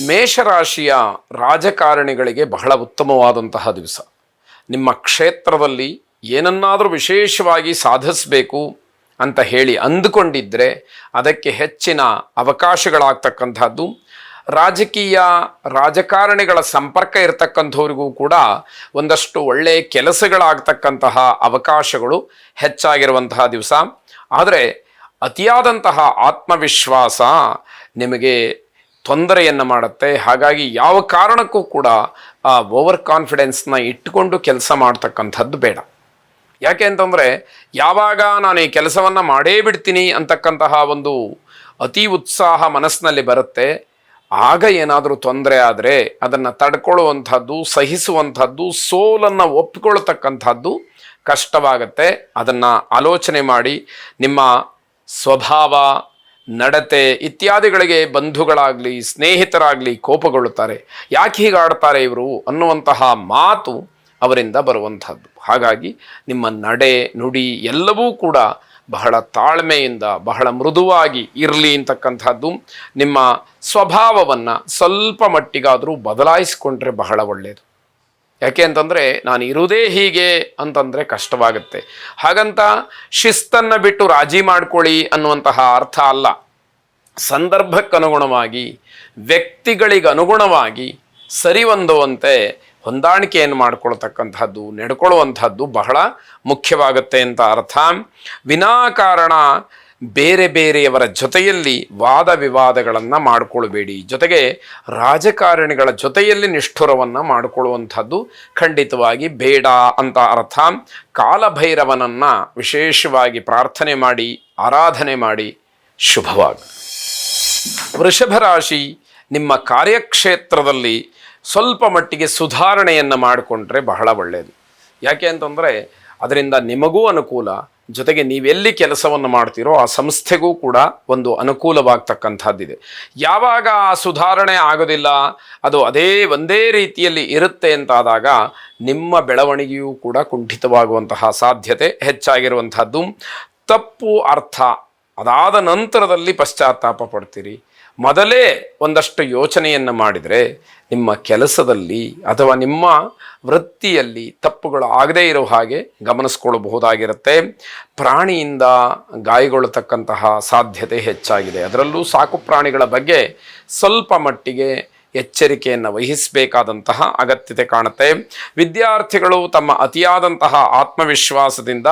ಮೇಷರಾಶಿಯ ರಾಜಕಾರಣಿಗಳಿಗೆ ಬಹಳ ಉತ್ತಮವಾದಂತಹ ದಿವಸ. ನಿಮ್ಮ ಕ್ಷೇತ್ರದಲ್ಲಿ ಏನನ್ನಾದರೂ ವಿಶೇಷವಾಗಿ ಸಾಧಿಸಬೇಕು ಅಂತ ಹೇಳಿ ಅಂದುಕೊಂಡಿದ್ದರೆ ಅದಕ್ಕೆ ಹೆಚ್ಚಿನ ಅವಕಾಶಗಳಾಗ್ತಕ್ಕಂಥದ್ದು. ರಾಜಕೀಯ ರಾಜಕಾರಣಿಗಳ ಸಂಪರ್ಕ ಇರತಕ್ಕಂಥವ್ರಿಗೂ ಕೂಡ ಒಂದಷ್ಟು ಒಳ್ಳೆಯ ಕೆಲಸಗಳಾಗ್ತಕ್ಕಂತಹ ಅವಕಾಶಗಳು ಹೆಚ್ಚಾಗಿರುವಂತಹ ದಿವಸ. ಆದರೆ ಅತಿಯಾದಂತಹ ಆತ್ಮವಿಶ್ವಾಸ ನಿಮಗೆ ತೊಂದರೆಯನ್ನು ಮಾಡುತ್ತೆ. ಹಾಗಾಗಿ ಯಾವ ಕಾರಣಕ್ಕೂ ಕೂಡ ಆ ಓವರ್ ಕಾನ್ಫಿಡೆನ್ಸ್ನ ಇಟ್ಟುಕೊಂಡು ಕೆಲಸ ಮಾಡ್ತಕ್ಕಂಥದ್ದು ಬೇಡ. ಯಾಕೆ ಅಂತಂದರೆ ಯಾವಾಗ ನಾನು ಈ ಕೆಲಸವನ್ನು ಮಾಡೇ ಬಿಡ್ತೀನಿ ಅಂತಕ್ಕಂತಹ ಒಂದು ಅತಿ ಉತ್ಸಾಹ ಮನಸ್ಸಿನಲ್ಲಿ ಬರುತ್ತೆ. ಆಗ ಏನಾದರೂ ತೊಂದರೆ ಆದರೆ ಅದನ್ನು ತಡ್ಕೊಳ್ಳುವಂಥದ್ದು, ಸಹಿಸುವಂಥದ್ದು, ಸೋಲನ್ನು ಒಪ್ಪಿಕೊಳ್ತಕ್ಕಂಥದ್ದು ಕಷ್ಟವಾಗತ್ತೆ. ಅದನ್ನು ಆಲೋಚನೆ ಮಾಡಿ ನಿಮ್ಮ ಸ್ವಭಾವ ನಡತೆ ಇತ್ಯಾದಿಗಳಿಗೆ ಬಂಧುಗಳಾಗಲಿ, ಸ್ನೇಹಿತರಾಗಲಿ ಕೋಪಗೊಳ್ಳುತ್ತಾರೆ. ಯಾಕೆ ಹೀಗೆ ಆಡ್ತಾರೆ ಇವರು ಅನ್ನುವಂತಹ ಮಾತು ಅವರಿಂದ ಬರುವಂಥದ್ದು. ಹಾಗಾಗಿ ನಿಮ್ಮ ನಡೆ, ನುಡಿ ಎಲ್ಲವೂ ಕೂಡ ಬಹಳ ತಾಳ್ಮೆಯಿಂದ, ಬಹಳ ಮೃದುವಾಗಿ ಇರಲಿ ಅಂತಕ್ಕಂಥದ್ದು ನಿಮ್ಮ ಸ್ವಭಾವವನ್ನು ಸ್ವಲ್ಪ ಮಟ್ಟಿಗಾದರೂ ಬದಲಾಯಿಸಿಕೊಂಡ್ರೆ ಬಹಳ ಒಳ್ಳೆಯದು ಯಾಕೆ ಅಂತಂದರೆ ನಾನು ಇರುವುದೇ ಹೀಗೆ ಅಂತಂದರೆ ಕಷ್ಟವಾಗುತ್ತೆ. ಹಾಗಂತ ಶಿಸ್ತನ್ನು ಬಿಟ್ಟು ರಾಜಿ ಮಾಡ್ಕೊಳ್ಳಿ ಅನ್ನುವಂತಹ ಅರ್ಥ ಅಲ್ಲ. ಸಂದರ್ಭಕ್ಕನುಗುಣವಾಗಿ ವ್ಯಕ್ತಿಗಳಿಗೆ ಅನುಗುಣವಾಗಿ ಸರಿ ಹೊಂದುವಂತೆ ಹೊಂದಾಣಿಕೆಯನ್ನು ಮಾಡ್ಕೊಳ್ತಕ್ಕಂಥದ್ದು ನಡ್ಕೊಳ್ಳುವಂಥದ್ದು ಬಹಳ ಮುಖ್ಯವಾಗುತ್ತೆ ಅಂತ ಅರ್ಥ. ವಿನಾಕಾರಣ ಬೇರೆ ಬೇರೆಯವರ ಜೊತೆಯಲ್ಲಿ ವಾದ ವಿವಾದಗಳನ್ನು ಮಾಡಿಕೊಳ್ಬೇಡಿ. ಜೊತೆಗೆ ರಾಜಕಾರಣಿಗಳ ಜೊತೆಯಲ್ಲಿ ನಿಷ್ಠುರವನ್ನು ಮಾಡಿಕೊಳ್ಳುವಂಥದ್ದು ಖಂಡಿತವಾಗಿ ಬೇಡ ಅಂತ ಅರ್ಥ. ಕಾಲಭೈರವನನ್ನು ವಿಶೇಷವಾಗಿ ಪ್ರಾರ್ಥನೆ ಮಾಡಿ, ಆರಾಧನೆ ಮಾಡಿ ಶುಭವಾಗಿ ವೃಷಭ ರಾಶಿ ನಿಮ್ಮ ಕಾರ್ಯಕ್ಷೇತ್ರದಲ್ಲಿ ಸ್ವಲ್ಪ ಮಟ್ಟಿಗೆ ಸುಧಾರಣೆಯನ್ನು ಮಾಡಿಕೊಂಡ್ರೆ ಬಹಳ ಒಳ್ಳೆಯದು ಯಾಕೆ ಅಂತಂದರೆ ಅದರಿಂದ ನಿಮಗೂ ಅನುಕೂಲ. ಜೊತೆಗೆ ನೀವೆಲ್ಲಿ ಕೆಲಸವನ್ನು ಮಾಡ್ತೀರೋ ಆ ಸಂಸ್ಥೆಗೂ ಕೂಡ ಒಂದು ಅನುಕೂಲವಾಗ್ತಕ್ಕಂಥದ್ದಿದೆ. ಯಾವಾಗ ಆ ಸುಧಾರಣೆ ಆಗೋದಿಲ್ಲ, ಅದು ಅದೇ ಒಂದೇ ರೀತಿಯಲ್ಲಿ ಇರುತ್ತೆ ಅಂತಾದಾಗ ನಿಮ್ಮ ಬೆಳವಣಿಗೆಯೂ ಕೂಡ ಕುಂಠಿತವಾಗುವಂತಹ ಸಾಧ್ಯತೆ ಹೆಚ್ಚಾಗಿರುವಂಥದ್ದು. ತಪ್ಪು ಅರ್ಥ, ಅದಾದ ನಂತರದಲ್ಲಿ ಪಶ್ಚಾತ್ತಾಪ ಪಡ್ತೀರಿ. ಮೊದಲೇ ಒಂದಷ್ಟು ಯೋಚನೆಯನ್ನು ಮಾಡಿದರೆ ನಿಮ್ಮ ಕೆಲಸದಲ್ಲಿ ಅಥವಾ ನಿಮ್ಮ ವೃತ್ತಿಯಲ್ಲಿ ತಪ್ಪುಗಳು ಆಗದೇ ಇರೋ ಹಾಗೆ ಗಮನಿಸ್ಕೊಳ್ಳಬಹುದಾಗಿರುತ್ತೆ. ಪ್ರಾಣಿಯಿಂದ ಗಾಯಗೊಳ್ಳತಕ್ಕಂತಹ ಸಾಧ್ಯತೆ ಹೆಚ್ಚಾಗಿದೆ. ಅದರಲ್ಲೂ ಸಾಕು ಪ್ರಾಣಿಗಳ ಬಗ್ಗೆ ಸ್ವಲ್ಪ ಮಟ್ಟಿಗೆ ಎಚ್ಚರಿಕೆಯನ್ನು ವಹಿಸಬೇಕಾದಂತಹ ಅಗತ್ಯತೆ ಕಾಣುತ್ತೆ. ವಿದ್ಯಾರ್ಥಿಗಳು ತಮ್ಮ ಅತಿಯಾದಂತಹ ಆತ್ಮವಿಶ್ವಾಸದಿಂದ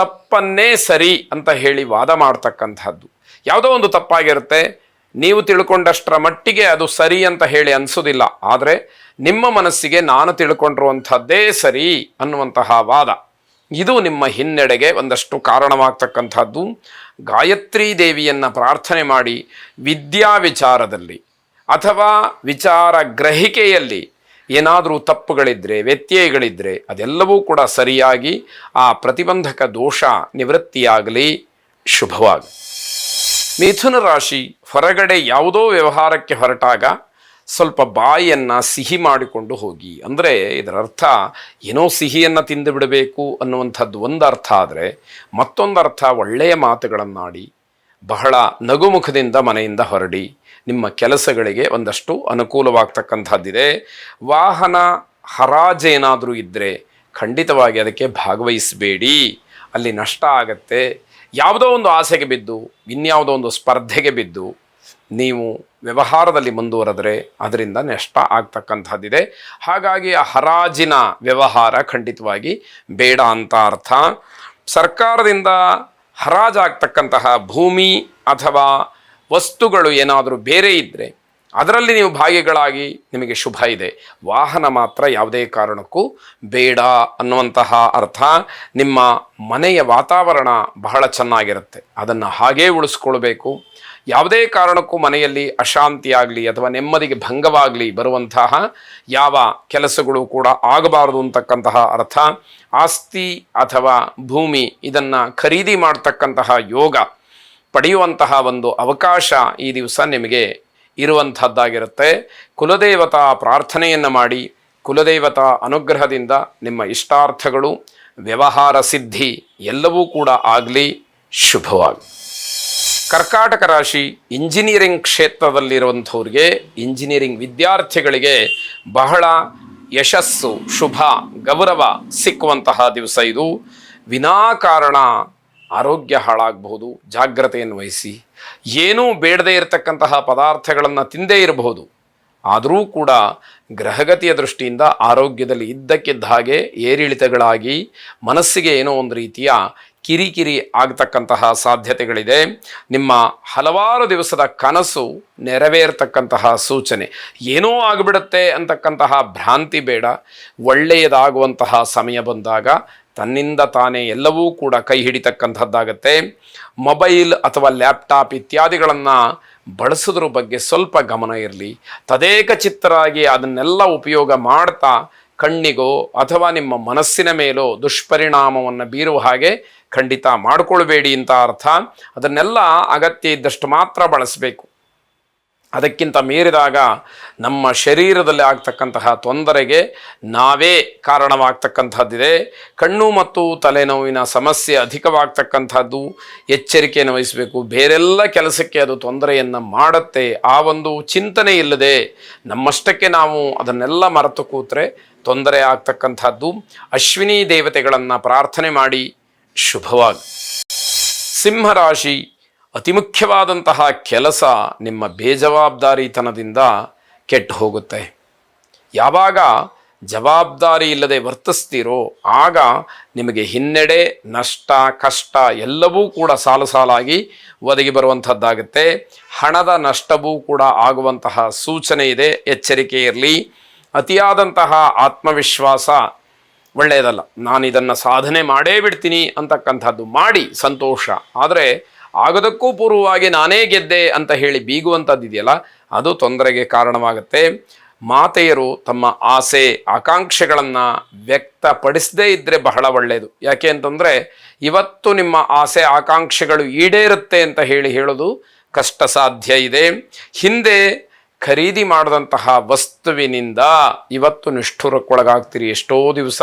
ತಪ್ಪನ್ನೇ ಸರಿ ಅಂತ ಹೇಳಿ ವಾದ ಮಾಡ್ತಕ್ಕಂಥದ್ದು ಯಾವುದೋ ಒಂದು ತಪ್ಪಾಗಿರುತ್ತೆ. ನೀವು ತಿಳ್ಕೊಂಡಷ್ಟರ ಮಟ್ಟಿಗೆ ಅದು ಸರಿ ಅಂತ ಹೇಳಿ ಅನಿಸೋದಿಲ್ಲ. ಆದರೆ ನಿಮ್ಮ ಮನಸ್ಸಿಗೆ ನಾನು ತಿಳ್ಕೊಂಡಿರುವಂಥದ್ದೇ ಸರಿ ಅನ್ನುವಂತಹ ವಾದ. ಇದು ನಿಮ್ಮ ಹಿನ್ನಡೆಗೆ ಒಂದಷ್ಟು ಕಾರಣವಾಗ್ತಕ್ಕಂಥದ್ದು. ಗಾಯತ್ರಿ ದೇವಿಯನ್ನು ಪ್ರಾರ್ಥನೆ ಮಾಡಿ ವಿದ್ಯಾ ವಿಚಾರದಲ್ಲಿ ಅಥವಾ ವಿಚಾರ ಗ್ರಹಿಕೆಯಲ್ಲಿ ಏನಾದರೂ ತಪ್ಪುಗಳಿದ್ದರೆ ವ್ಯತ್ಯಯಗಳಿದ್ದರೆ ಅದೆಲ್ಲವೂ ಕೂಡ ಸರಿಯಾಗಿ ಆ ಪ್ರತಿಬಂಧಕ ದೋಷ ನಿವೃತ್ತಿಯಾಗಲಿ. ಶುಭವಾಗಿ ಮಿಥುನ ರಾಶಿ ಹೊರಗಡೆ ಯಾವುದೋ ವ್ಯವಹಾರಕ್ಕೆ ಹೊರಟಾಗ ಸ್ವಲ್ಪ ಬಾಯಿಯನ್ನು ಸಿಹಿ ಮಾಡಿಕೊಂಡು ಹೋಗಿ. ಅಂದರೆ ಇದರ ಅರ್ಥ ಏನೋ ಸಿಹಿಯನ್ನು ತಿಂದು ಬಿಡಬೇಕು ಅನ್ನುವಂಥದ್ದು ಒಂದು ಅರ್ಥ ಆದರೆ ಮತ್ತೊಂದು ಅರ್ಥ ಒಳ್ಳೆಯ ಮಾತುಗಳನ್ನಾಡಿ, ಬಹಳ ನಗುಮುಖದಿಂದ ಮನೆಯಿಂದ ಹೊರಡಿ, ನಿಮ್ಮ ಕೆಲಸಗಳಿಗೆ ಒಂದಷ್ಟು ಅನುಕೂಲವಾಗ್ತಕ್ಕಂಥದ್ದಿದೆ. ವಾಹನ ಹರಾಜೇನಾದರೂ ಇದ್ದರೆ ಖಂಡಿತವಾಗಿ ಅದಕ್ಕೆ ಭಾಗವಹಿಸಬೇಡಿ. ಅಲ್ಲಿ ನಷ್ಟ ಆಗತ್ತೆ. ಯಾವುದೋ ಒಂದು ಆಸೆಗೆ ಬಿದ್ದು, ಇನ್ಯಾವುದೋ ಒಂದು ಸ್ಪರ್ಧೆಗೆ ಬಿದ್ದು ನೀವು ವ್ಯವಹಾರದಲ್ಲಿ ಮುಂದುವರೆದ್ರೆ ಅದರಿಂದ ನಷ್ಟ ಆಗ್ತಕ್ಕಂಥದ್ದಿದೆ. ಹಾಗಾಗಿ ಆ ಹರಾಜಿನ ವ್ಯವಹಾರ ಖಂಡಿತವಾಗಿ ಬೇಡ ಅಂತ ಅರ್ಥ. ಸರ್ಕಾರದಿಂದ ಹರಾಜಾಗ್ತಕ್ಕಂತಹ ಭೂಮಿ ಅಥವಾ ವಸ್ತುಗಳು ಏನಾದರೂ ಬೇರೆ ಇದ್ದರೆ ಅದರಲ್ಲಿ ನೀವು ಭಾಗಿಗಳಾಗಿ ನಿಮಗೆ ಶುಭ ಇದೆ. ವಾಹನ ಮಾತ್ರ ಯಾವುದೇ ಕಾರಣಕ್ಕೂ ಬೇಡ ಅನ್ನುವಂತಹ ಅರ್ಥ. ನಿಮ್ಮ ಮನೆಯ ವಾತಾವರಣ ಬಹಳ ಚೆನ್ನಾಗಿರುತ್ತೆ. ಅದನ್ನು ಹಾಗೇ ಉಳಿಸ್ಕೊಳ್ಬೇಕು. ಯಾವುದೇ ಕಾರಣಕ್ಕೂ ಮನೆಯಲ್ಲಿ ಅಶಾಂತಿ ಆಗಲಿ ಅಥವಾ ನೆಮ್ಮದಿಗೆ ಭಂಗವಾಗಲಿ ಬರುವಂತಹ ಯಾವ ಕೆಲಸಗಳು ಕೂಡ ಆಗಬಾರದು ಅಂತಕ್ಕಂತಹ ಅರ್ಥ. ಆಸ್ತಿ ಅಥವಾ ಭೂಮಿ ಇದನ್ನು ಖರೀದಿ ಮಾಡ್ತಕ್ಕಂತಹ ಯೋಗ ಪಡೆಯುವಂತಹ ಒಂದು ಅವಕಾಶ ಈ ದಿವಸ ನಿಮಗೆ ಇರುವಂಥದ್ದಾಗಿರುತ್ತೆ. ಕುಲದೇವತಾ ಪ್ರಾರ್ಥನೆಯನ್ನು ಮಾಡಿ, ಕುಲದೇವತಾ ಅನುಗ್ರಹದಿಂದ ನಿಮ್ಮ ಇಷ್ಟಾರ್ಥಗಳು, ವ್ಯವಹಾರ ಸಿದ್ಧಿ ಎಲ್ಲವೂ ಕೂಡ ಆಗಲಿ. ಶುಭವಾಗಿ ಕರ್ಕಾಟಕ ರಾಶಿ ಇಂಜಿನಿಯರಿಂಗ್ ಕ್ಷೇತ್ರದಲ್ಲಿರುವಂಥವ್ರಿಗೆ, ಇಂಜಿನಿಯರಿಂಗ್ ವಿದ್ಯಾರ್ಥಿಗಳಿಗೆ ಬಹಳ ಯಶಸ್ಸು, ಶುಭ, ಗೌರವ ಸಿಕ್ಕುವಂತಹ ದಿವಸ ಇದು. ವಿನಾಕಾರಣ ಆರೋಗ್ಯ ಹಾಳಾಗಬಹುದು, ಜಾಗ್ರತೆಯನ್ನು ವಹಿಸಿ. ಏನೂ ಬೇಡದೇ ಇರತಕ್ಕಂತಹ ಪದಾರ್ಥಗಳನ್ನು ತಿಂದೇ ಇರಬಹುದು. ಆದರೂ ಕೂಡ ಗ್ರಹಗತಿಯ ದೃಷ್ಟಿಯಿಂದ ಆರೋಗ್ಯದಲ್ಲಿ ಇದ್ದಕ್ಕಿದ್ದ ಹಾಗೆ ಏರಿಳಿತಗಳಾಗಿ ಮನಸ್ಸಿಗೆ ಏನೋ ಒಂದು ರೀತಿಯ ಕಿರಿಕಿರಿ ಆಗ್ತಕ್ಕಂತಹ ಸಾಧ್ಯತೆಗಳಿದೆ. ನಿಮ್ಮ ಹಲವಾರು ದಿವಸದ ಕನಸು ನೆರವೇರ್ತಕ್ಕಂತಹ ಸೂಚನೆ. ಏನೋ ಆಗಿಬಿಡುತ್ತೆ ಅಂತಕ್ಕಂತಹ ಭ್ರಾಂತಿ ಬೇಡ. ಒಳ್ಳೆಯದಾಗುವಂತಹ ಸಮಯ ಬಂದಾಗ ತನ್ನಿಂದ ತಾನೇ ಎಲ್ಲವೂ ಕೂಡ ಕೈ ಹಿಡಿತಕ್ಕಂಥದ್ದಾಗತ್ತೆ. ಮೊಬೈಲ್ ಅಥವಾ ಲ್ಯಾಪ್ಟಾಪ್ ಇತ್ಯಾದಿಗಳನ್ನು ಬಳಸೋದ್ರ ಬಗ್ಗೆ ಸ್ವಲ್ಪ ಗಮನ ಇರಲಿ. ತದೇಕ ಚಿತ್ತರಾಗಿ ಅದನ್ನೆಲ್ಲ ಉಪಯೋಗ ಮಾಡ್ತಾ ಕಣ್ಣಿಗೋ ಅಥವಾ ನಿಮ್ಮ ಮನಸ್ಸಿನ ಮೇಲೋ ದುಷ್ಪರಿಣಾಮವನ್ನು ಬೀರುವ ಹಾಗೆ ಖಂಡಿತ ಮಾಡಿಕೊಳ್ಬೇಡಿ ಅಂತ ಅರ್ಥ. ಅದನ್ನೆಲ್ಲ ಅಗತ್ಯ ಇದ್ದಷ್ಟು ಮಾತ್ರ ಬಳಸಬೇಕು. ಅದಕ್ಕಿಂತ ಮೀರಿದಾಗ ನಮ್ಮ ಶರೀರದಲ್ಲಿ ಆಗ್ತಕ್ಕಂತಹ ತೊಂದರೆಗೆ ನಾವೇ ಕಾರಣವಾಗ್ತಕ್ಕಂಥದ್ದಿದೆ. ಕಣ್ಣು ಮತ್ತು ತಲೆನೋವಿನ ಸಮಸ್ಯೆ ಅಧಿಕವಾಗ್ತಕ್ಕಂಥದ್ದು ಎಚ್ಚರಿಕೆಯನ್ನು ವಹಿಸಬೇಕು. ಬೇರೆಲ್ಲ ಕೆಲಸಕ್ಕೆ ಅದು ತೊಂದರೆಯನ್ನು ಮಾಡುತ್ತೆ. ಆ ಒಂದು ಚಿಂತನೆ ಇಲ್ಲದೆ ನಮ್ಮಷ್ಟಕ್ಕೆ ನಾವು ಅದನ್ನೆಲ್ಲ ಮರೆತು ಕೂತ್ರೆ ತೊಂದರೆ ಆಗ್ತಕ್ಕಂಥದ್ದು. ಅಶ್ವಿನಿ ದೇವತೆಗಳನ್ನು ಪ್ರಾರ್ಥನೆ ಮಾಡಿ ಶುಭವಾಗಿ. ಸಿಂಹರಾಶಿ ಅತಿ ಮುಖ್ಯವಾದಂತಹ ಕೆಲಸ ನಿಮ್ಮ ಬೇಜವಾಬ್ದಾರಿತನದಿಂದ ಕೆಟ್ಟು ಹೋಗುತ್ತೆ. ಯಾವಾಗ ಜವಾಬ್ದಾರಿ ಇಲ್ಲದೆ ವರ್ತಿಸ್ತೀರೋ ಆಗ ನಿಮಗೆ ಹಿನ್ನಡೆ ನಷ್ಟ, ಕಷ್ಟ ಎಲ್ಲವೂ ಕೂಡ ಸಾಲು ಸಾಲಾಗಿ ಒದಗಿ ಬರುವಂಥದ್ದಾಗುತ್ತೆ. ಹಣದ ನಷ್ಟವೂ ಕೂಡ ಆಗುವಂತಹ ಸೂಚನೆ ಇದೆ. ಎಚ್ಚರಿಕೆ ಇರಲಿ. ಅತಿಯಾದಂತಹ ಆತ್ಮವಿಶ್ವಾಸ ಒಳ್ಳೆಯದಲ್ಲ. ನಾನು ಇದನ್ನು ಸಾಧನೆ ಮಾಡೇ ಬಿಡ್ತೀನಿ ಅಂತಕ್ಕಂಥದ್ದು. ಮಾಡಿ, ಸಂತೋಷ. ಆದರೆ ಆಗದಕ್ಕೂ ಪೂರ್ವವಾಗಿ ನಾನೇ ಗೆದ್ದೆ ಅಂತ ಹೇಳಿ ಬೀಗುವಂಥದ್ದು ಇದೆಯಲ್ಲ, ಅದು ತೊಂದರೆಗೆ ಕಾರಣವಾಗುತ್ತೆ. ಮಾತೆಯರು ತಮ್ಮ ಆಸೆ, ಆಕಾಂಕ್ಷೆಗಳನ್ನು ವ್ಯಕ್ತಪಡಿಸದೇ ಇದ್ದರೆ ಬಹಳ ಒಳ್ಳೆಯದು ಯಾಕೆ ಅಂತಂದರೆ, ಇವತ್ತು ನಿಮ್ಮ ಆಸೆ, ಆಕಾಂಕ್ಷೆಗಳು ಈಡೇರುತ್ತೆ ಅಂತ ಹೇಳಿ ಹೇಳೋದು ಕಷ್ಟ ಸಾಧ್ಯ ಇದೆ. ಹಿಂದೆ ಖರೀದಿ ಮಾಡಿದಂತಹ ವಸ್ತುವಿನಿಂದ ಇವತ್ತು ನಿಷ್ಠುರಕ್ಕೊಳಗಾಗ್ತೀರಿ. ಎಷ್ಟೋ ದಿವಸ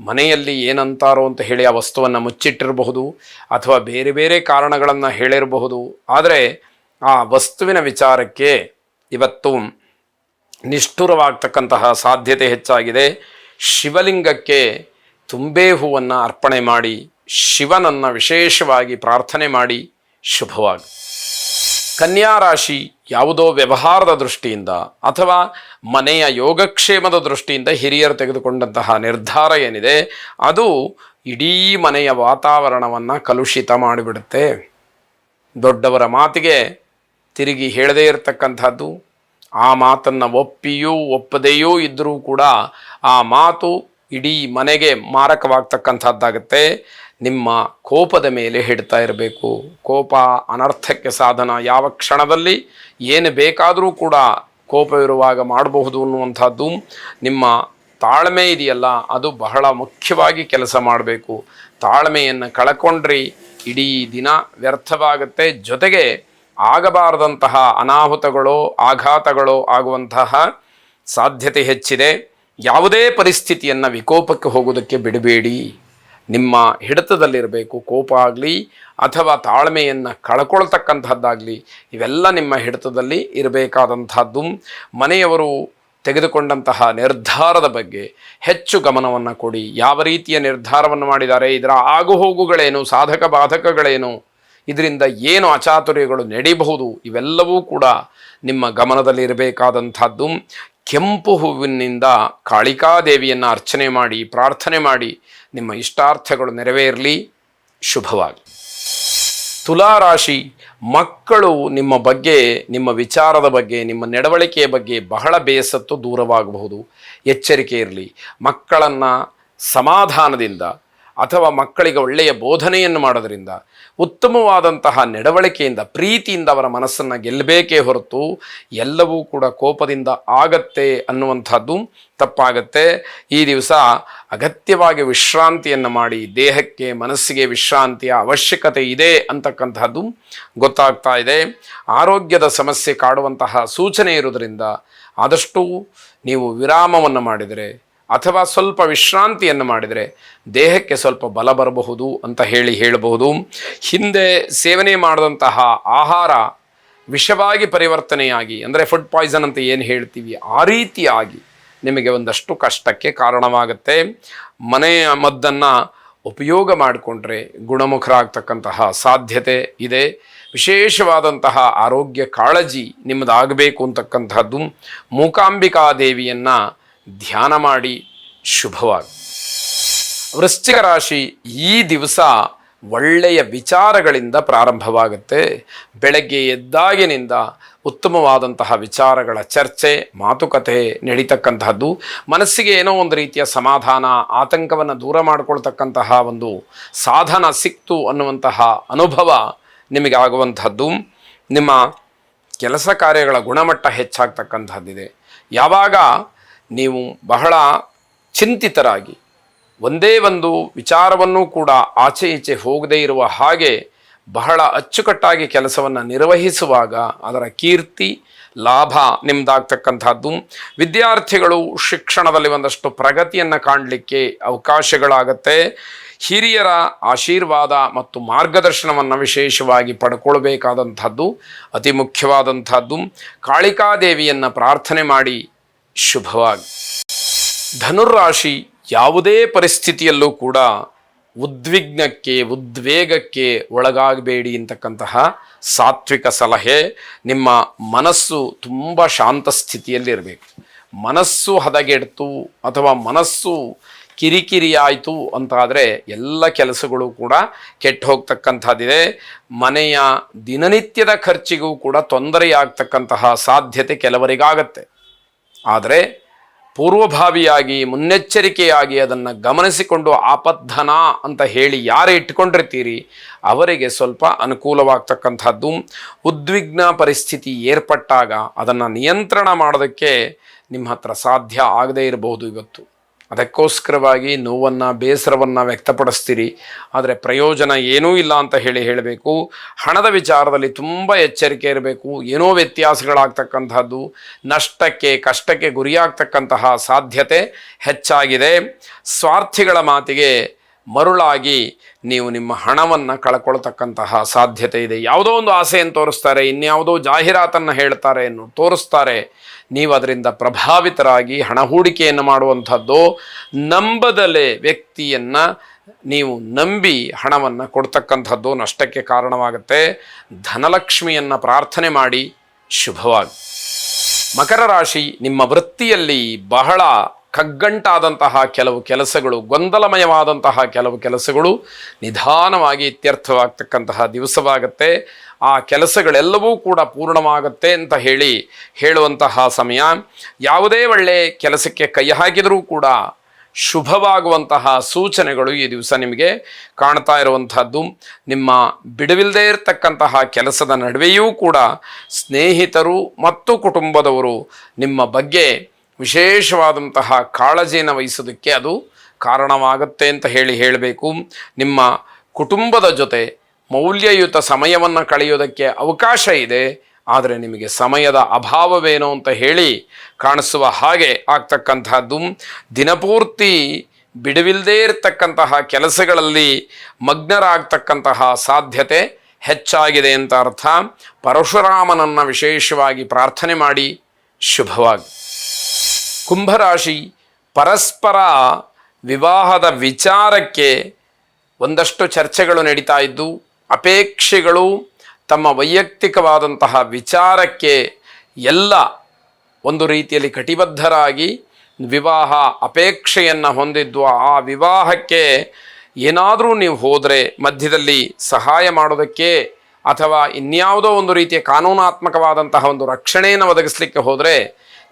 ಮನೆಯಲ್ಲಿ ಏನಂತಾರೋ ಅಂತ ಹೇಳಿ ಆ ವಸ್ತುವನ್ನು ಮುಚ್ಚಿಟ್ಟಿರಬಹುದು ಅಥವಾ ಬೇರೆ ಬೇರೆ ಕಾರಣಗಳನ್ನು ಹೇಳಿರಬಹುದು. ಆದರೆ ಆ ವಸ್ತುವಿನ ವಿಚಾರಕ್ಕೆ ಇವತ್ತು ನಿಷ್ಠುರವಾಗ್ತಕ್ಕಂತಹ ಸಾಧ್ಯತೆ ಹೆಚ್ಚಾಗಿದೆ. ಶಿವಲಿಂಗಕ್ಕೆ ತುಂಬೆ ಹೂವನ್ನು ಅರ್ಪಣೆ ಮಾಡಿ, ಶಿವನನ್ನು ವಿಶೇಷವಾಗಿ ಪ್ರಾರ್ಥನೆ ಮಾಡಿ ಶುಭವಾಗಿ ಕನ್ಯಾ ರಾಶಿ ಯಾವುದೋ ವ್ಯವಹಾರದ ದೃಷ್ಟಿಯಿಂದ ಅಥವಾ ಮನೆಯ ಯೋಗಕ್ಷೇಮದ ದೃಷ್ಟಿಯಿಂದ ಹಿರಿಯರು ತೆಗೆದುಕೊಂಡಂತಹ ನಿರ್ಧಾರ ಏನಿದೆ, ಅದು ಇಡೀ ಮನೆಯ ವಾತಾವರಣವನ್ನು ಕಲುಷಿತ ಮಾಡಿಬಿಡುತ್ತೆ. ದೊಡ್ಡವರ ಮಾತಿಗೆ ತಿರುಗಿ ಹೇಳದೇ ಇರತಕ್ಕಂಥದ್ದು, ಆ ಮಾತನ್ನು ಒಪ್ಪಿಯೂ ಒಪ್ಪದೆಯೂ ಇದ್ದರೂ ಕೂಡ ಆ ಮಾತು ಇಡೀ ಮನೆಗೆ ಮಾರಕವಾಗ್ತಕ್ಕಂಥದ್ದಾಗತ್ತೆ. ನಿಮ್ಮ ಕೋಪದ ಮೇಲೆ ಹಿಡ್ತಾ ಇರಬೇಕು. ಕೋಪ ಅನರ್ಥಕ್ಕೆ ಸಾಧನ. ಯಾವ ಕ್ಷಣದಲ್ಲಿ ಏನು ಬೇಕಾದರೂ ಕೂಡ ಕೋಪವಿರುವಾಗ ಮಾಡಬಹುದು ಅನ್ನುವಂಥದ್ದು ನಿಮ್ಮ ತಾಳ್ಮೆ ಇದೆಯಲ್ಲ, ಅದು ಬಹಳ ಮುಖ್ಯವಾಗಿ ಕೆಲಸ ಮಾಡಬೇಕು. ತಾಳ್ಮೆಯನ್ನು ಕಳ್ಕೊಂಡ್ರಿ, ಇಡೀ ದಿನ ವ್ಯರ್ಥವಾಗುತ್ತೆ. ಜೊತೆಗೆ ಆಗಬಾರದಂತಹ ಅನಾಹುತಗಳು, ಆಘಾತಗಳು ಆಗುವಂತಹ ಸಾಧ್ಯತೆ ಹೆಚ್ಚಿದೆ. ಯಾವುದೇ ಪರಿಸ್ಥಿತಿಯನ್ನು ವಿಕೋಪಕ್ಕೆ ಹೋಗೋದಕ್ಕೆ ಬಿಡಬೇಡಿ. ನಿಮ್ಮ ಹಿಡಿತದಲ್ಲಿರಬೇಕು, ಕೋಪ ಆಗಲಿ ಅಥವಾ ತಾಳ್ಮೆಯನ್ನು ಕಳ್ಕೊಳ್ತಕ್ಕಂಥದ್ದಾಗಲಿ ಇವೆಲ್ಲ ನಿಮ್ಮ ಹಿಡಿತದಲ್ಲಿ ಇರಬೇಕಾದಂಥದ್ದು ಮನೆಯವರು ತೆಗೆದುಕೊಂಡಂತಹ ನಿರ್ಧಾರದ ಬಗ್ಗೆ ಹೆಚ್ಚು ಗಮನವನ್ನು ಕೊಡಿ. ಯಾವ ರೀತಿಯ ನಿರ್ಧಾರವನ್ನು ಮಾಡಿದ್ದಾರೆ? ಇದರ ಆಗುಹೋಗುಗಳೇನು? ಸಾಧಕ ಬಾಧಕಗಳೇನು? ಇದರಿಂದ ಏನು ಅಚಾತುರ್ಯಗಳು ನಡೀಬಹುದು? ಇವೆಲ್ಲವೂ ಕೂಡ ನಿಮ್ಮ ಗಮನದಲ್ಲಿ ಇರಬೇಕಾದಂಥದ್ದು ಕೆಂಪು ಹೂವಿನಿಂದ ಕಾಳಿಕಾದೇವಿಯನ್ನು ಅರ್ಚನೆ ಮಾಡಿ, ಪ್ರಾರ್ಥನೆ ಮಾಡಿ ನಿಮ್ಮ ಇಷ್ಟಾರ್ಥಗಳು ನೆರವೇರಲಿ. ಶುಭವಾಗಿ ತುಲಾರಾಶಿ, ಮಕ್ಕಳು ನಿಮ್ಮ ಬಗ್ಗೆ, ನಿಮ್ಮ ವಿಚಾರದ ಬಗ್ಗೆ, ನಿಮ್ಮ ನಡವಳಿಕೆಯ ಬಗ್ಗೆ ಬಹಳ ಬೇಸತ್ತು ದೂರವಾಗಬಹುದು. ಎಚ್ಚರಿಕೆ ಇರಲಿ. ಮಕ್ಕಳನ್ನು ಸಮಾಧಾನದಿಂದ ಅಥವಾ ಮಕ್ಕಳಿಗೆ ಒಳ್ಳೆಯ ಬೋಧನೆಯನ್ನು ಮಾಡೋದರಿಂದ ಉತ್ತಮವಾದಂತಹ ನಡವಳಿಕೆಯಿಂದ, ಪ್ರೀತಿಯಿಂದ ಅವರ ಮನಸ್ಸನ್ನು ಗೆಲ್ಲಬೇಕೇ ಹೊರತು ಎಲ್ಲವೂ ಕೂಡ ಕೋಪದಿಂದ ಆಗತ್ತೆ ಅನ್ನುವಂಥದ್ದು ತಪ್ಪಾಗತ್ತೆ. ಈ ದಿವಸ ಅಗತ್ಯವಾಗಿ ವಿಶ್ರಾಂತಿಯನ್ನು ಮಾಡಿ, ದೇಹಕ್ಕೆ, ಮನಸ್ಸಿಗೆ ವಿಶ್ರಾಂತಿಯ ಅವಶ್ಯಕತೆ ಇದೆ ಅಂತಕ್ಕಂಥದ್ದು ಗೊತ್ತಾಗ್ತಾ ಇದೆ. ಆರೋಗ್ಯದ ಸಮಸ್ಯೆ ಕಾಡುವಂತಹ ಸೂಚನೆ ಇರುವುದರಿಂದ ಆದಷ್ಟು ನೀವು ವಿರಾಮವನ್ನು ಮಾಡಿದರೆ ಅಥವಾ ಸ್ವಲ್ಪ ವಿಶ್ರಾಂತಿಯನ್ನು ಮಾಡಿದರೆ ದೇಹಕ್ಕೆ ಸ್ವಲ್ಪ ಬಲ ಬರಬಹುದು ಅಂತ ಹೇಳಿ ಹೇಳಬಹುದು. ಹಿಂದೆ ಸೇವನೆ ಮಾಡಿದಂತಹ ಆಹಾರ ವಿಷವಾಗಿ ಪರಿವರ್ತನೆಯಾಗಿ, ಅಂದರೆ ಫುಡ್ ಪಾಯ್ಸನ್ ಅಂತ ಏನು ಹೇಳ್ತೀವಿ, ಆ ರೀತಿಯಾಗಿ ನಿಮಗೆ ಒಂದಷ್ಟು ಕಷ್ಟಕ್ಕೆ ಕಾರಣವಾಗುತ್ತೆ. ಮನೆಯ ಮದ್ದನ್ನು ಉಪಯೋಗ ಮಾಡಿಕೊಂಡ್ರೆ ಗುಣಮುಖರಾಗ್ತಕ್ಕಂತಹ ಸಾಧ್ಯತೆ ಇದೆ. ವಿಶೇಷವಾದಂತಹ ಆರೋಗ್ಯ ಕಾಳಜಿ ನಿಮ್ಮದಾಗಬೇಕು ಅಂತಕ್ಕಂಥದ್ದು ಮೂಕಾಂಬಿಕಾ ದೇವಿಯನ್ನು ಧ್ಯಾನ ಮಾಡಿ ಶುಭವಾಗಿ. ವೃಶ್ಚಿಕ ರಾಶಿ ಈ ದಿವಸ ಒಳ್ಳೆಯ ವಿಚಾರಗಳಿಂದ ಪ್ರಾರಂಭವಾಗುತ್ತೆ. ಬೆಳಗ್ಗೆ ಎದ್ದಾಗಿನಿಂದ ಉತ್ತಮವಾದಂತಹ ವಿಚಾರಗಳ ಚರ್ಚೆ, ಮಾತುಕತೆ ನಡೀತಕ್ಕಂತಹದ್ದು, ಮನಸ್ಸಿಗೆ ಏನೋ ಒಂದು ರೀತಿಯ ಸಮಾಧಾನ, ಆತಂಕವನ್ನು ದೂರ ಮಾಡಿಕೊಳ್ತಕ್ಕಂತಹ ಒಂದು ಸಾಧನ ಸಿಕ್ತು ಅನ್ನುವಂತಹ ಅನುಭವ ನಿಮಗೆ ಆಗುವಂಥದ್ದು ನಿಮ್ಮ ಕೆಲಸ ಕಾರ್ಯಗಳ ಗುಣಮಟ್ಟ ಹೆಚ್ಚಾಗ್ತಕ್ಕಂಥದ್ದಿದೆ ಯಾವಾಗ ನೀವು ಬಹಳ ಚಿಂತಿತರಾಗಿ, ಒಂದೇ ಒಂದು ವಿಚಾರವನ್ನು ಕೂಡ ಆಚೆ ಈಚೆ ಹೋಗದೇ ಇರುವ ಹಾಗೆ ಬಹಳ ಅಚ್ಚುಕಟ್ಟಾಗಿ ಕೆಲಸವನ್ನು ನಿರ್ವಹಿಸುವಾಗ ಅದರ ಕೀರ್ತಿ, ಲಾಭ ನಿಮ್ಮದಾಗ್ತಕ್ಕಂಥದ್ದು ವಿದ್ಯಾರ್ಥಿಗಳು ಶಿಕ್ಷಣದಲ್ಲಿ ಒಂದಷ್ಟು ಪ್ರಗತಿಯನ್ನು ಕಾಣಲಿಕ್ಕೆ ಅವಕಾಶಗಳಾಗತ್ತೆ. ಹಿರಿಯರ ಆಶೀರ್ವಾದ ಮತ್ತು ಮಾರ್ಗದರ್ಶನವನ್ನು ವಿಶೇಷವಾಗಿ ಪಡ್ಕೊಳ್ಬೇಕಾದಂಥದ್ದು, ಅತಿ ಮುಖ್ಯವಾದಂಥದ್ದು. ಕಾಳಿಕಾದೇವಿಯನ್ನು ಪ್ರಾರ್ಥನೆ ಮಾಡಿ ಶುಭವಾಗಿ. ಧನುರಾಶಿ ಯಾವುದೇ ಪರಿಸ್ಥಿತಿಯಲ್ಲೂ ಕೂಡ ಉದ್ವಿಗ್ನಕ್ಕೆ, ಉದ್ವೇಗಕ್ಕೆ ಒಳಗಾಗಬೇಡಿ ಅಂತಕ್ಕಂತಹ ಸಾತ್ವಿಕ ಸಲಹೆ ನಿಮ್ಮ ಮನಸ್ಸು ತುಂಬ ಶಾಂತ ಸ್ಥಿತಿಯಲ್ಲಿರಬೇಕು ಮನಸ್ಸು ಹದಗೆಡ್ತು ಅಥವಾ ಮನಸ್ಸು ಕಿರಿಕಿರಿ ಆಯಿತು ಅಂತಾದರೆ ಎಲ್ಲ ಕೆಲಸಗಳು ಕೂಡ ಕೆಟ್ಟು ಹೋಗ್ತಕ್ಕಂಥದ್ದಿದೆ. ಮನೆಯ ದಿನನಿತ್ಯದ ಖರ್ಚಿಗೂ ಕೂಡ ತೊಂದರೆಯಾಗ್ತಕ್ಕಂತಹ ಸಾಧ್ಯತೆ ಕೆಲವರಿಗಾಗತ್ತೆ. ಆದರೆ ಪೂರ್ವಭಾವಿಯಾಗಿ, ಮುನ್ನೆಚ್ಚರಿಕೆಯಾಗಿ ಅದನ್ನು ಗಮನಿಸಿಕೊಂಡು ಆಪದ್ಧನ ಅಂತ ಹೇಳಿ ಯಾರೇ ಇಟ್ಕೊಂಡಿರ್ತೀರಿ ಅವರಿಗೆ ಸ್ವಲ್ಪ ಅನುಕೂಲವಾಗ್ತಕ್ಕಂಥದ್ದು. ಉದ್ವಿಗ್ನ ಪರಿಸ್ಥಿತಿ ಏರ್ಪಟ್ಟಾಗ ಅದನ್ನು ನಿಯಂತ್ರಣ ಮಾಡೋದಕ್ಕೆ ನಿಮ್ಮ ಹತ್ರ ಸಾಧ್ಯ ಆಗದೇ ಇರಬಹುದು ಇವತ್ತು. ಅದಕ್ಕೋಸ್ಕರವಾಗಿ ನೋವನ್ನು, ಬೇಸರವನ್ನು ವ್ಯಕ್ತಪಡಿಸ್ತೀರಿ. ಆದರೆ ಪ್ರಯೋಜನ ಏನೂ ಇಲ್ಲ ಅಂತ ಹೇಳಿ ಹೇಳಬೇಕು. ಹಣದ ವಿಚಾರದಲ್ಲಿ ತುಂಬ ಎಚ್ಚರಿಕೆ ಇರಬೇಕು. ಏನೋ ವ್ಯತ್ಯಾಸಗಳಾಗ್ತಕ್ಕಂಥದ್ದು, ನಷ್ಟಕ್ಕೆ, ಕಷ್ಟಕ್ಕೆ ಗುರಿಯಾಗ್ತಕ್ಕಂತಹ ಸಾಧ್ಯತೆ ಹೆಚ್ಚಾಗಿದೆ. ಸ್ವಾರ್ಥಿಗಳ ಮಾತಿಗೆ ಮರುಳಾಗಿ ನೀವು ನಿಮ್ಮ ಹಣವನ್ನು ಕಳ್ಕೊಳ್ತಕ್ಕಂತಹ ಸಾಧ್ಯತೆ ಇದೆ. ಯಾವುದೋ ಒಂದು ಆಸೆಯನ್ನು ತೋರಿಸ್ತಾರೆ, ಇನ್ಯಾವುದೋ ಜಾಹೀರಾತನ್ನು ಹೇಳ್ತಾರೆ ಅನ್ನು ತೋರಿಸ್ತಾರೆ. ನೀವು ಅದರಿಂದ ಪ್ರಭಾವಿತರಾಗಿ ಹಣ ಹೂಡಿಕೆಯನ್ನು ಮಾಡುವಂಥದ್ದು ನಂಬದಲೆ ವ್ಯಕ್ತಿಯನ್ನು ನೀವು ನಂಬಿ ಹಣವನ್ನು ಕೊಡ್ತಕ್ಕಂಥದ್ದು ನಷ್ಟಕ್ಕೆ ಕಾರಣವಾಗುತ್ತೆ. ಧನಲಕ್ಷ್ಮಿಯನ್ನು ಪ್ರಾರ್ಥನೆ ಮಾಡಿ ಶುಭವಾಗಿ. ಮಕರ ರಾಶಿ ನಿಮ್ಮ ವೃತ್ತಿಯಲ್ಲಿ ಬಹಳ ಕಗ್ಗಂಟಾದಂತಹ ಕೆಲವು ಕೆಲಸಗಳು, ಗೊಂದಲಮಯವಾದಂತಹ ಕೆಲವು ಕೆಲಸಗಳು ನಿಧಾನವಾಗಿ ಇತ್ಯರ್ಥವಾಗ್ತಕ್ಕಂತಹ ದಿವಸವಾಗತ್ತೆ. ಆ ಕೆಲಸಗಳೆಲ್ಲವೂ ಕೂಡ ಪೂರ್ಣವಾಗುತ್ತೆ ಅಂತ ಹೇಳಿ ಹೇಳುವಂತಹ ಸಮಯ. ಯಾವುದೇ ಒಳ್ಳೆ ಕೆಲಸಕ್ಕೆ ಕೈ ಹಾಕಿದರೂ ಕೂಡ ಶುಭವಾಗುವಂತಹ ಸೂಚನೆಗಳು ಈ ದಿವಸ ನಿಮಗೆ ಕಾಣ್ತಾ ಇರುವಂತಹದ್ದು ನಿಮ್ಮ ಬಿಡುವಿಲ್ಲದೆ ಇರತಕ್ಕಂತಹ ಕೆಲಸದ ನಡುವೆಯೂ ಕೂಡ ಸ್ನೇಹಿತರು ಮತ್ತು ಕುಟುಂಬದವರು ನಿಮ್ಮ ಬಗ್ಗೆ ವಿಶೇಷವಾದಂತಹ ಕಾಳಜಿಯನ್ನು ವಹಿಸೋದಕ್ಕೆ ಅದು ಕಾರಣವಾಗುತ್ತೆ ಅಂತ ಹೇಳಿ ಹೇಳಬೇಕು. ನಿಮ್ಮ ಕುಟುಂಬದ ಜೊತೆ ಮೌಲ್ಯಯುತ ಸಮಯವನ್ನು ಕಳೆಯೋದಕ್ಕೆ ಅವಕಾಶ ಇದೆ. ಆದರೆ ನಿಮಗೆ ಸಮಯದ ಅಭಾವವೇನೋ ಅಂತ ಹೇಳಿ ಕಾಣಿಸುವ ಹಾಗೆ ಆಗ್ತಕ್ಕಂತಹದ್ದು ದಿನಪೂರ್ತಿ ಬಿಡುವಿಲ್ಲದೇ ಇರತಕ್ಕಂತಹ ಕೆಲಸಗಳಲ್ಲಿ ಮಗ್ನರಾಗ್ತಕ್ಕಂತಹ ಸಾಧ್ಯತೆ ಹೆಚ್ಚಾಗಿದೆ ಅಂತ ಅರ್ಥ. ಪರಶುರಾಮನನ್ನು ವಿಶೇಷವಾಗಿ ಪ್ರಾರ್ಥನೆ ಮಾಡಿ ಶುಭವಾಗಿ ಕುಂಭರಾಶಿ ಪರಸ್ಪರ ವಿವಾಹದ ವಿಚಾರಕ್ಕೆ ಒಂದಷ್ಟು ಚರ್ಚೆಗಳು ನಡೀತಾ ಇದ್ದು, ಅಪೇಕ್ಷೆಗಳು ತಮ್ಮ ವೈಯಕ್ತಿಕವಾದಂತಹ ವಿಚಾರಕ್ಕೆ ಎಲ್ಲ ಒಂದು ರೀತಿಯಲ್ಲಿ ಕಟಿಬದ್ಧರಾಗಿ ವಿವಾಹ ಅಪೇಕ್ಷೆಯನ್ನು ಹೊಂದಿದ್ದು, ಆ ವಿವಾಹಕ್ಕೆ ಏನಾದರೂ ನೀವು ಹೋದರೆ ಮಧ್ಯದಲ್ಲಿ ಸಹಾಯ ಮಾಡೋದಕ್ಕೆ ಅಥವಾ ಇನ್ಯಾವುದೋ ಒಂದು ರೀತಿಯ ಕಾನೂನಾತ್ಮಕವಾದಂತಹ ಒಂದು ರಕ್ಷಣೆಯನ್ನು ಒದಗಿಸ್ಲಿಕ್ಕೆ ಹೋದರೆ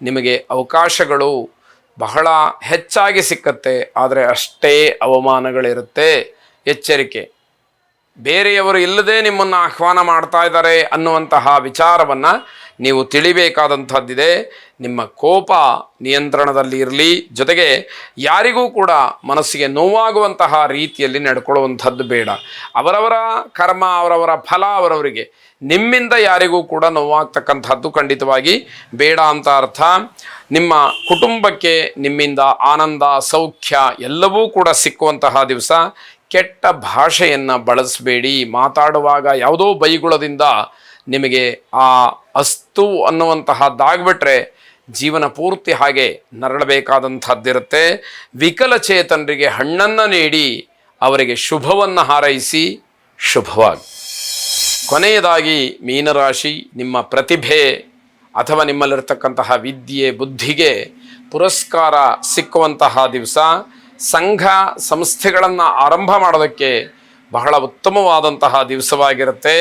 ನಿಮಗೆ ಅವಕಾಶಗಳು ಬಹಳ ಹೆಚ್ಚಾಗಿ ಸಿಕ್ಕತ್ತೆ, ಆದರೆ ಅಷ್ಟೇ ಅವಮಾನಗಳಿರುತ್ತೆ. ಎಚ್ಚರಿಕೆ. ಬೇರೆಯವರು ಇಲ್ಲದೆ ನಿಮ್ಮನ್ನು ಆಹ್ವಾನ ಮಾಡ್ತಾ ಇದ್ದಾರೆ ಅನ್ನುವಂತಹ ವಿಚಾರವನ್ನು ನೀವು ತಿಳಿಬೇಕಾದಂಥದ್ದಿದೆ. ನಿಮ್ಮ ಕೋಪ ನಿಯಂತ್ರಣದಲ್ಲಿ ಇರಲಿ, ಜೊತೆಗೆ ಯಾರಿಗೂ ಕೂಡ ಮನಸ್ಸಿಗೆ ನೋವಾಗುವಂತಹ ರೀತಿಯಲ್ಲಿ ನಡ್ಕೊಳ್ಳುವಂಥದ್ದು ಬೇಡ. ಅವರವರ ಕರ್ಮ, ಅವರವರ ಫಲ ಅವರವರಿಗೆ. ನಿಮ್ಮಿಂದ ಯಾರಿಗೂ ಕೂಡ ನೋವಾಗ್ತಕ್ಕಂಥದ್ದು ಖಂಡಿತವಾಗಿ ಬೇಡ ಅಂತ ಅರ್ಥ. ನಿಮ್ಮ ಕುಟುಂಬಕ್ಕೆ ನಿಮ್ಮಿಂದ ಆನಂದ, ಸೌಖ್ಯ ಎಲ್ಲವೂ ಕೂಡ ಸಿಕ್ಕುವಂತಹ ದಿವಸ ಕೆಟ್ಟ ಭಾಷೆಯನ್ನು ಬಳಸಬೇಡಿ. ಮಾತಾಡುವಾಗ ಯಾವುದೋ ಬೈಗುಳದಿಂದ ನಿಮಗೆ ಆ ಅಸ್ತು ಅನ್ನುವಂತಹದ್ದಾಗ್ಬಿಟ್ರೆ ಜೀವನ ಪೂರ್ತಿ ಹಾಗೆ ನರಳಬೇಕಾದಂಥದ್ದಿರುತ್ತೆ. ವಿಕಲಚೇತನರಿಗೆ ಹಣ್ಣನ್ನು ನೀಡಿ ಅವರಿಗೆ ಶುಭವನ್ನು ಹಾರೈಸಿ ಶುಭವಾಗಿ ಕೊನೆಯದಾಗಿ ಮೀನರಾಶಿ ನಿಮ್ಮ ಪ್ರತಿಭೆ ಅಥವಾ ನಿಮ್ಮಲ್ಲಿರ್ತಕ್ಕಂತಹ ವಿದ್ಯೆ, ಬುದ್ಧಿಗೆ ಪುರಸ್ಕಾರ ಸಿಕ್ಕುವಂತಹ ದಿವಸ ಸಂಘ ಸಂಸ್ಥೆಗಳನ್ನು ಆರಂಭ ಮಾಡೋದಕ್ಕೆ ಬಹಳ ಉತ್ತಮವಾದಂತಹ ದಿವಸವಾಗಿರುತ್ತೆ.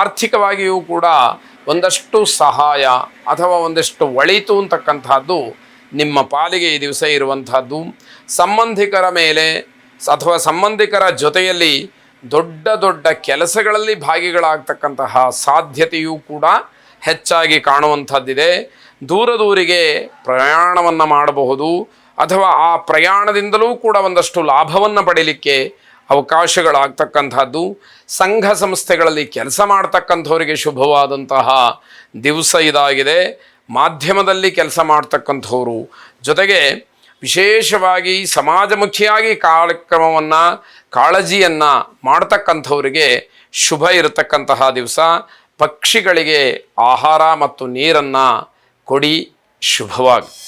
ಆರ್ಥಿಕವಾಗಿಯೂ ಕೂಡ ಒಂದಷ್ಟು ಸಹಾಯ ಅಥವಾ ಒಂದಷ್ಟು ಒಳಿತು ಅಂತಕ್ಕಂಥದ್ದು ನಿಮ್ಮ ಪಾಲಿಗೆ ಈ ದಿವಸ ಇರುವಂತಹದ್ದು. ಸಂಬಂಧಿಕರ ಮೇಲೆ ಅಥವಾ ಸಂಬಂಧಿಕರ ಜೊತೆಯಲ್ಲಿ ದೊಡ್ಡ ದೊಡ್ಡ ಕೆಲಸಗಳಲ್ಲಿ ಭಾಗಿಗಳಾಗ್ತಕ್ಕಂತಹ ಸಾಧ್ಯತೆಯೂ ಕೂಡ ಹೆಚ್ಚಾಗಿ ಕಾಣುವಂಥದ್ದಿದೆ. ದೂರ ದೂರಿಗೆ ಪ್ರಯಾಣವನ್ನು ಮಾಡಬಹುದು ಅಥವಾ ಆ ಪ್ರಯಾಣದಿಂದಲೂ ಕೂಡ ಒಂದಷ್ಟು ಲಾಭವನ್ನು ಪಡೀಲಿಕ್ಕೆ ಅವಕಾಶಗಳಾಗ್ತಕ್ಕಂಥದ್ದು. ಸಂಘ ಸಂಸ್ಥೆಗಳಲ್ಲಿ ಕೆಲಸ ಮಾಡ್ತಕ್ಕಂಥವರಿಗೆ ಶುಭವಾದಂತಹ ದಿವಸ ಇದಾಗಿದೆ. ಮಾಧ್ಯಮದಲ್ಲಿ ಕೆಲಸ ಮಾಡ್ತಕ್ಕಂಥವರು ಜೊತೆಗೆ ವಿಶೇಷವಾಗಿ ಸಮಾಜಮುಖಿಯಾಗಿ ಕಾರ್ಯಕ್ರಮವನ್ನು ಕಾಳಜಿಯನ್ನು ಮಾಡತಕ್ಕಂಥವರಿಗೆ ಶುಭ ಇರತಕ್ಕಂತಹ ದಿವಸ. ಪಕ್ಷಿಗಳಿಗೆ ಆಹಾರ ಮತ್ತು ನೀರನ್ನು ಕೊಡಿ. ಶುಭವಾಗಿ